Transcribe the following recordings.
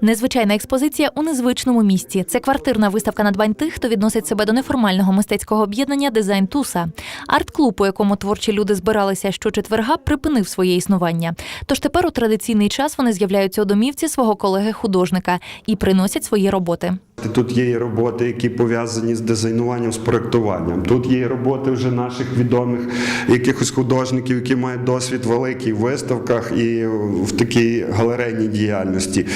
Незвичайна експозиція у незвичному місці. Це квартирна виставка надбань тих, хто відносить себе до неформального мистецького об'єднання Дизайн Туса. Арт-клуб, у якому творчі люди збиралися щочетверга, припинив своє існування. Тож тепер у традиційний час вони з'являються у домівці свого колеги-художника і приносять свої роботи. Тут є і роботи, які пов'язані з дизайнуванням, з проектуванням. Тут є і роботи вже наших відомих якихось художників, які мають досвід великий в виставках і в такій галерейній діяльності.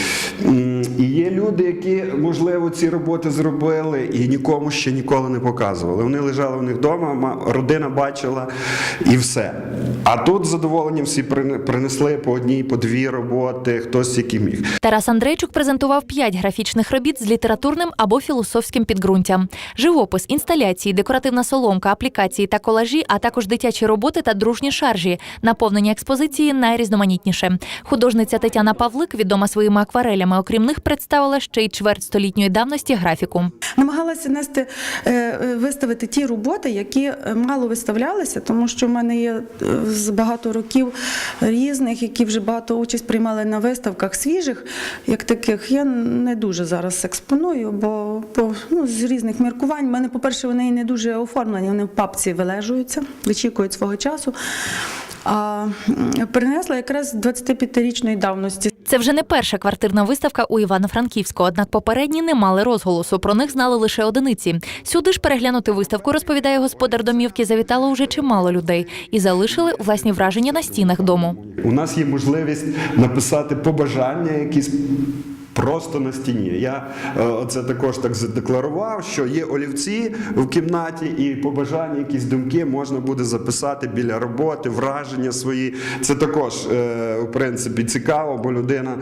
І є люди, які, можливо, ці роботи зробили і нікому ще ніколи не показували. Вони лежали у них вдома, родина бачила і все. А тут з задоволенням всі принесли по одній, по дві роботи, хтось які міг. Тарас Андрейчук презентував п'ять графічних робіт з літературним або філософським підґрунтям: живопис, інсталяції, декоративна соломка, аплікації та колажі, а також дитячі роботи та дружні шаржі. Наповнення експозиції найрізноманітніше. Художниця Тетяна Павлик, відома своїми акварелями, окрім них представила ще й чверть столітньої давності графіку. Намагалася нести е, е, виставити ті роботи, які е, мало виставлялися, тому що в мене є з багато років різних, які вже багато участь приймали на виставках свіжих, як таких. Я не дуже зараз експоную, бо по ну, з різних міркувань. У мене, по-перше, вони не дуже оформлені, вони в папці вилежуються, вичікують свого часу. А принесла якраз 25-річної давності. Це вже не перша квартирна виставка у Івано-Франківську, однак попередні не мали розголосу. Про них знали лише одиниці. Сюди ж переглянути виставку, розповідає господар домівки, завітало уже чимало людей і залишили власні враження на стінах дому. У нас є можливість написати побажання якісь. Просто на стіні. Я е, це також так задекларував, що є олівці в кімнаті, і побажання, якісь думки можна буде записати біля роботи, враження свої. Це також, е, в принципі, цікаво, бо людина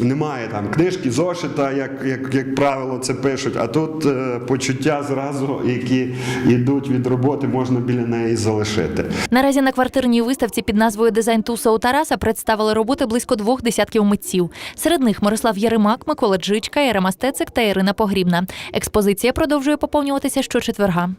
не має там книжки, зошита, як, як, як правило, це пишуть. А тут е, почуття зразу, які йдуть від роботи, можна біля неї залишити. Наразі на квартирній виставці під назвою Дизайн Туса у Тараса представили роботи близько двох десятків митців. Серед них Мирослав Яремак, Микола Джичка, Єрема Стецик та Ірина Погрібна. Експозиція продовжує поповнюватися щочетверга.